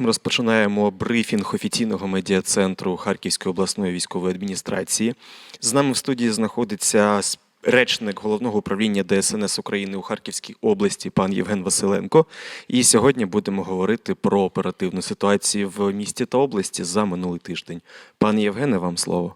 Ми розпочинаємо брифінг офіційного медіа-центру Харківської обласної військової адміністрації. З нами в студії знаходиться речник головного управління ДСНС України у Харківській області пан Євген Василенко. І сьогодні будемо говорити про оперативну ситуацію в місті та області за минулий тиждень. Пане Євгене, вам слово.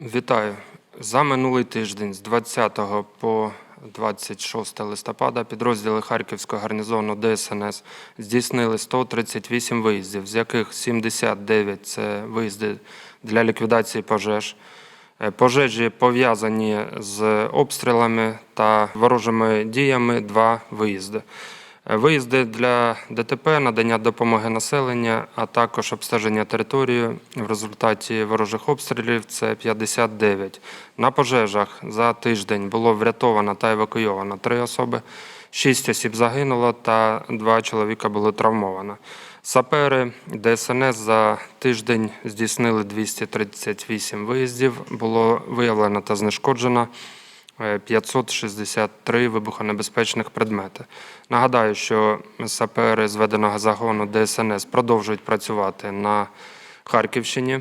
Вітаю. За минулий тиждень з 20 по 26 листопада підрозділи Харківського гарнізону ДСНС здійснили 138 виїздів, з яких 79 – це виїзди для ліквідації пожеж. Е, Пожежі пов'язані з обстрілами та ворожими діями – два виїзди. Е, Виїзди для ДТП, надання допомоги населення, а також обстеження території в результаті ворожих обстрілів це 59. На пожежах за тиждень було врятовано та евакуйовано три особи, шість осіб загинуло та два чоловіка було травмовано. Сапери ДСНС за тиждень здійснили 238 виїздів, було виявлено та знешкоджено 563 вибухонебезпечних предмети. Нагадаю, що сапери зведеного загону ДСНС продовжують працювати на Харківщині,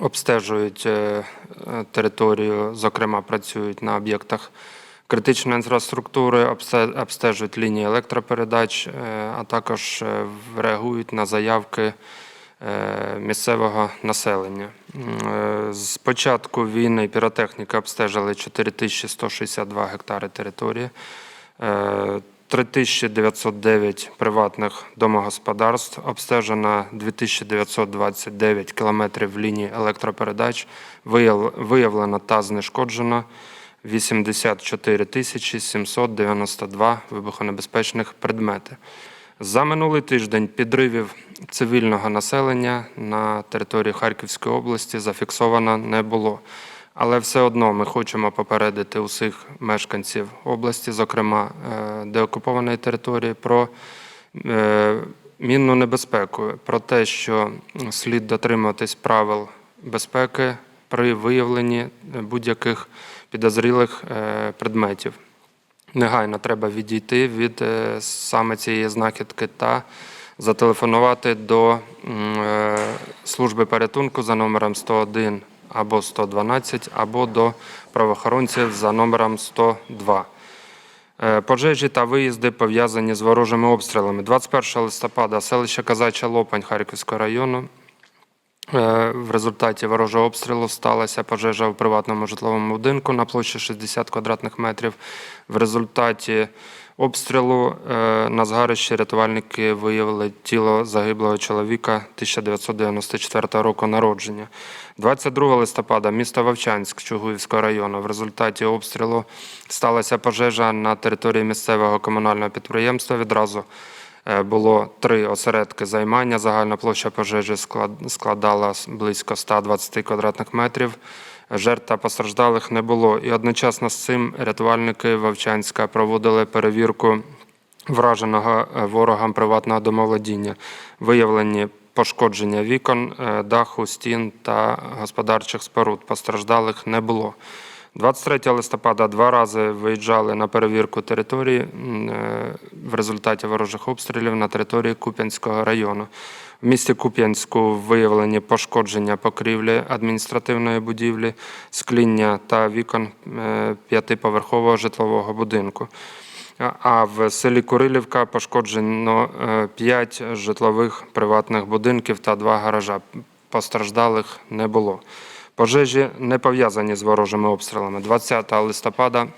обстежують е, е, територію, зокрема працюють на об'єктах критичної інфраструктури, обстежують лінії електропередач, е, а також е, реагують на заявки е, місцевого населення. Е, З початку війни піротехніка обстежили 4162 гектари території. Е, 3909 приватних домогосподарств, обстежено 2929 кілометрів ліній електропередач, виявлено та знешкоджено 84 тисячі 792 вибухонебезпечних предмети. За минулий тиждень підривів цивільного населення на території Харківської області зафіксовано не було. Але все одно ми хочемо попередити усіх мешканців області, зокрема е, деокупованої території, про е, мінну небезпеку, про те, що слід дотримуватись правил безпеки при виявленні будь-яких підозрілих е, предметів. Негайно треба відійти від е, саме цієї знахідки та зателефонувати до е, служби порятунку за номером 101 або 112, або до правоохоронців за номером 102. Е, Пожежі та виїзди пов'язані з ворожими обстрілами. 21 листопада селище Казача Лопань Харківського району В результаті ворожого обстрілу сталася пожежа у приватному житловому будинку на площі 60 квадратних метрів. В результаті обстрілу е, на згарищі рятувальники виявили тіло загиблого чоловіка 1994 року народження. 22 листопада місто Вовчанськ Чугуївського району. В результаті обстрілу сталася пожежа на території місцевого комунального підприємства. Відразу Е, було три осередки займання. Загальна площа пожежі склад- складала близько 120 квадратних метрів. Жертв та постраждалих не було. І одночасно з цим рятувальники Вовчанська проводили перевірку враженого е, ворогам приватного домовладіння. Виявлені пошкодження вікон, е, даху, стін та господарчих споруд. Постраждалих не було. 23 листопада два рази виїжджали на перевірку території е, в результаті ворожих обстрілів на території Куп'янського району. В місті Куп'янську виявлені пошкодження покрівлі адміністративної будівлі, скління та вікон е, п'ятиповерхового житлового будинку. А- в селі Курилівка пошкоджено 5 житлових приватних будинків та 2 гаража. Постраждалих не було. Пожежі не пов'язані з ворожими обстрілами. 20 листопада е,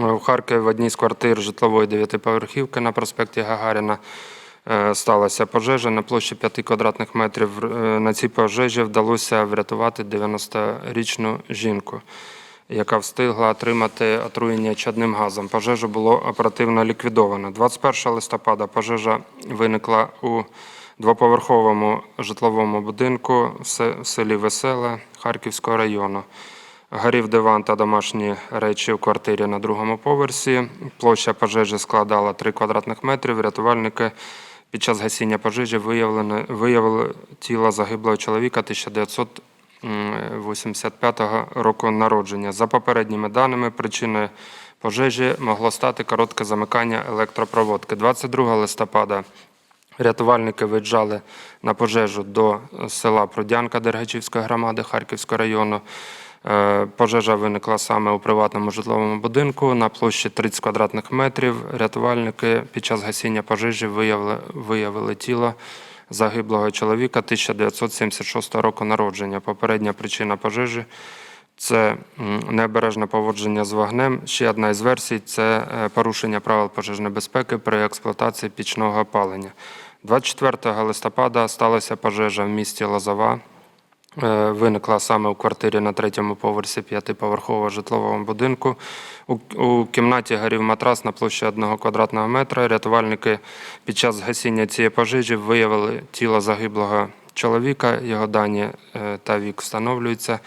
в Харкові в одній з квартир житлової дев'ятиповерхівки на проспекті Гагаріна е, сталася пожежа на площі 5 квадратних метрів. Е, На цій пожежі вдалося врятувати 90-річну жінку, яка встигла отримати отруєння чадним газом. Пожежу було оперативно ліквідовано. 21 листопада пожежа виникла у двоповерховому житловому будинку в селі Веселе Харківського району. Горів диван та домашні речі в квартирі на другому поверсі. Площа пожежі складала 3 квадратних метрів. Рятувальники під час гасіння пожежі виявлено, виявили тіло загиблого чоловіка 1985 року народження. За попередніми даними, причиною пожежі могло стати коротке замикання електропроводки. 22 листопада Рятувальники виїжджали на пожежу до села Продянка Дергачівської громади Харківського району. Е, Пожежа виникла саме у приватному житловому будинку на площі 30 квадратних метрів. Рятувальники під час гасіння пожежі виявили, виявили тіло загиблого чоловіка 1976 року народження. Попередня причина пожежі це необережне поводження з вогнем. Ще одна із версій це е, порушення правил пожежної безпеки при експлуатації пічного опалення. 24 листопада сталася пожежа в місті Лозова. Е, Виникла саме у квартирі на третьому поверсі п'ятиповерхового житлового будинку. У, кімнаті горів матрас на площі одного квадратного метра. Рятувальники під час гасіння цієї пожежі виявили тіло загиблого чоловіка. Його дані е, та вік встановлюються.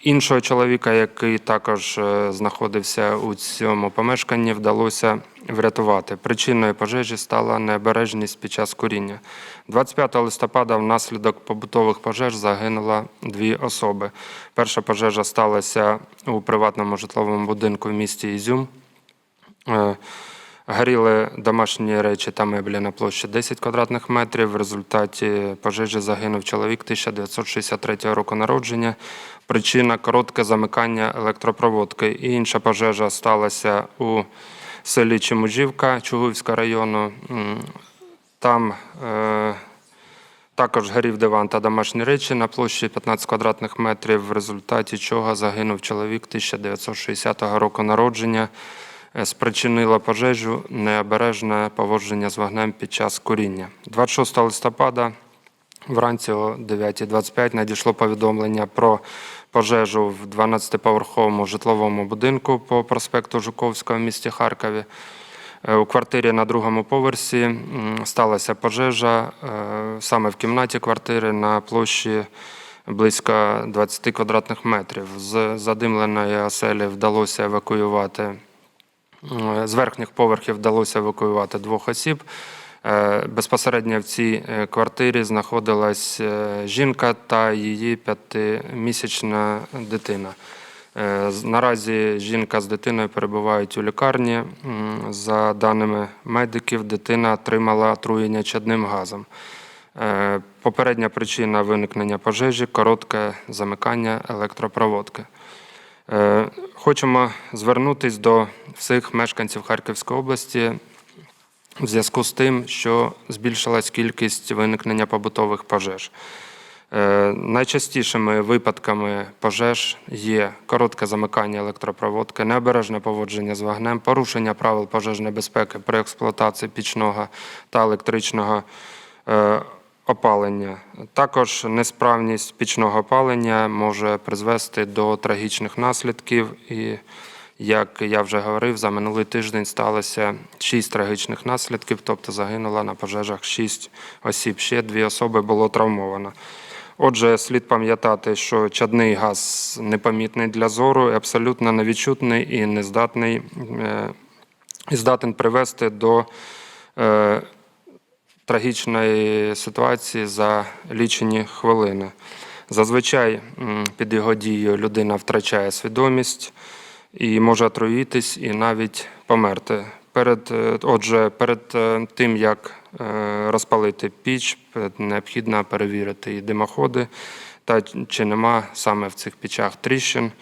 Іншого чоловіка, який також е, знаходився у цьому помешканні, вдалося врятувати. Причиною пожежі стала необережність під час куріння. 25 листопада внаслідок побутових пожеж загинуло дві особи. Перша пожежа сталася у приватному житловому будинку в місті Ізюм. Горіли домашні речі та меблі на площі 10 квадратних метрів. В результаті пожежі загинув чоловік 1963 року народження. Причина коротке замикання електропроводки. І інша пожежа сталася у селі Чемужівка Чугуївського району. Там е, також горів диван та домашні речі на площі 15 квадратних метрів, в результаті чого загинув чоловік 1960 року народження. Е, Спричинило пожежу необережне поводження з вогнем під час куріння. 26 листопада вранці о 9.25 надійшло повідомлення про пожежу в 12-поверховому житловому будинку по проспекту Жуковського в місті Харкові. Е, У квартирі на другому поверсі сталася пожежа е, саме в кімнаті квартири на площі близько 20 квадратних метрів. З задимленої оселі вдалося евакуювати з верхніх поверхів вдалося евакуювати двох осіб. Е, Безпосередньо в цій е, квартирі знаходилась е, жінка та її п'ятимісячна дитина. Е, Наразі жінка з дитиною перебувають у лікарні. За даними медиків, дитина отримала отруєння чадним газом. Е, Попередня причина виникнення пожежі коротке замикання електропроводки. Е, Хочемо звернутися до всіх мешканців Харківської області в зв'язку з тим, що збільшилась кількість виникнення побутових пожеж. Е, Найчастішими випадками пожеж є коротке замикання електропроводки, необережне поводження з вогнем, порушення правил пожежної безпеки при експлуатації пічного та електричного е, опалення. Також несправність пічного опалення може призвести до трагічних наслідків. І, як я вже говорив, за минулий тиждень сталося шість трагічних наслідків, тобто загинуло на пожежах шість осіб. Ще дві особи було травмовано. Отже, слід пам'ятати, що чадний газ непомітний для зору, абсолютно невідчутний і нездатний е, здатен привести до е, трагічної ситуації за лічені хвилини. Зазвичай під його дією людина втрачає свідомість і може отруїтись і навіть померти. Перед, е, отже, перед е, тим, як е, розпалити піч, необхідно перевірити і димоходи, та чи нема саме в цих пічах тріщин,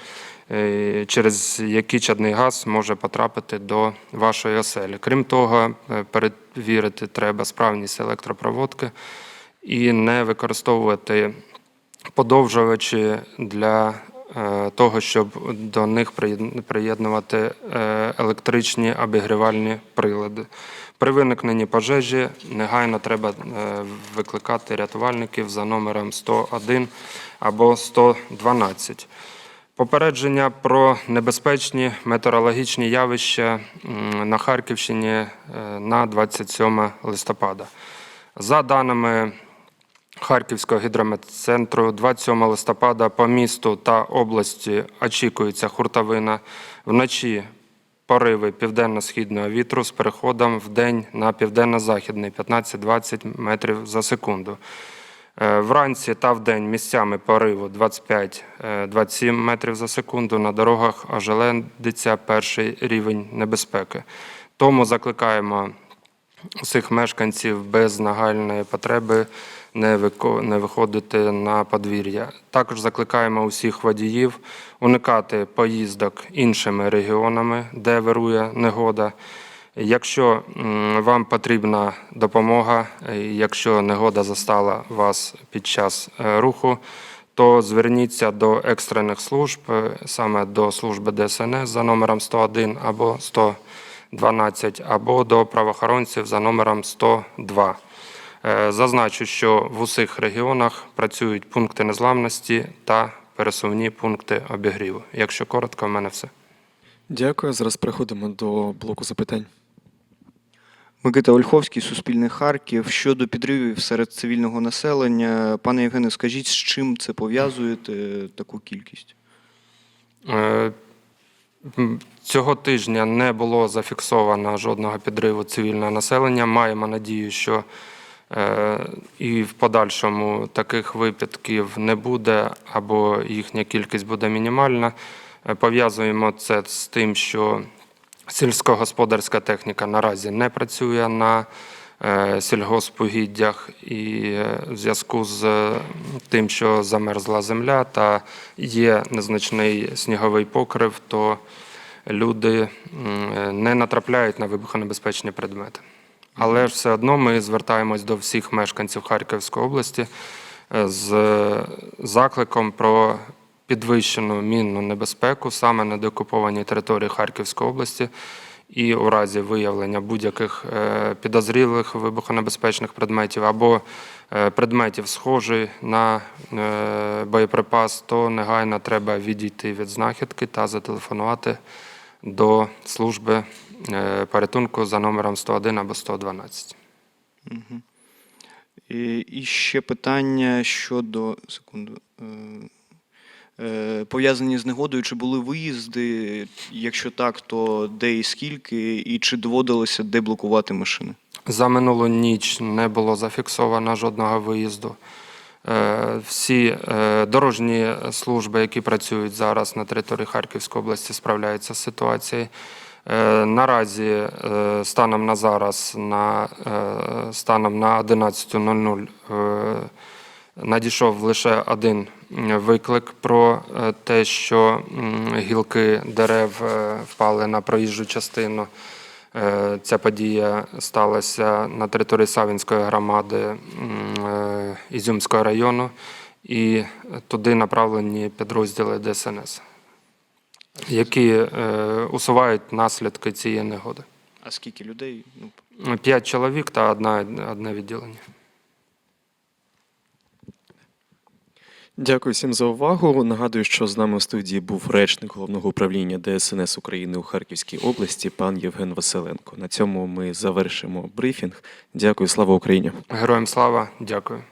через які чадний газ може потрапити до вашої оселі. Крім того, е, перевірити треба справність електропроводки і не використовувати подовжувачі для е, того, щоб до них приєднувати е, електричні обігрівальні прилади. При виникненні пожежі негайно треба е, викликати рятувальників за номером 101 або 112. Попередження про небезпечні метеорологічні явища на Харківщині е, на 27 листопада. За даними Харківського гідрометцентру 27 листопада по місту та області очікується хуртовина. Вночі пориви південно-східного вітру з переходом в день на південно-західний 15-20 метрів за секунду. Е, Вранці та вдень місцями пориву 25-27 метрів за секунду. На дорогах ожеледиться перший рівень небезпеки. Тому закликаємо усіх мешканців без нагальної потреби не виходити на подвір'я. Також закликаємо усіх водіїв уникати поїздок іншими регіонами, де вирує негода. Якщо вам потрібна допомога, е, якщо негода застала вас під час е, руху, то зверніться до екстрених служб, е, саме до служби ДСНС за номером 101 або 112, або до правоохоронців за номером 102. Е, Зазначу, що в усіх регіонах працюють пункти незламності та пересувні пункти обігріву. Якщо коротко, в мене все. Дякую. Зараз переходимо до блоку запитань. Микита Ольховський, Суспільне Харків. Щодо підривів серед цивільного населення, пане Євгене, скажіть, з чим це пов'язуєте таку кількість? Е, Цього тижня не було зафіксовано жодного підриву цивільного населення. Маємо надію, що е, і в подальшому таких випадків не буде або їхня кількість буде мінімальна. Е, Пов'язуємо це з тим, що сільськогосподарська техніка наразі не працює на е, сільгоспугіддях і е, в зв'язку з е, тим, що замерзла земля та є незначний сніговий покрив, то люди не натрапляють на вибухонебезпечні предмети. Але все одно ми звертаємось до всіх мешканців Харківської області з закликом про підвищену мінну небезпеку саме на деокупованій території Харківської області. І у разі виявлення будь-яких е, підозрілих вибухонебезпечних предметів або е, предметів, схожих на е, боєприпас, то негайно треба відійти від знахідки та зателефонувати до служби порятунку за номером 101 або 112. І, і ще питання щодо секунду. Е, Пов'язані з негодою, чи були виїзди? Якщо так, то де і скільки, і чи доводилося деблокувати машини? За минулу ніч не було зафіксовано жодного виїзду. Е, Всі е, дорожні служби, які працюють зараз на території Харківської області, справляються з ситуацією. Наразі станом на зараз, на, станом на 11.00 е, надійшов лише один виклик про е, те, що гілки дерев е, впали на проїжджу частину. Е, Ця подія сталася на території Савінської громади Ізюмського району, і туди направлені підрозділи ДСНС, які усувають наслідки цієї негоди. А скільки людей? Ну, П'ять чоловік та одна, одне відділення. Дякую всім за увагу. Нагадую, що з нами в студії був речник головного управління ДСНС України у Харківській області, пан Євген Василенко. На цьому ми завершимо брифінг. Дякую, слава Україні. Героям слава, дякую.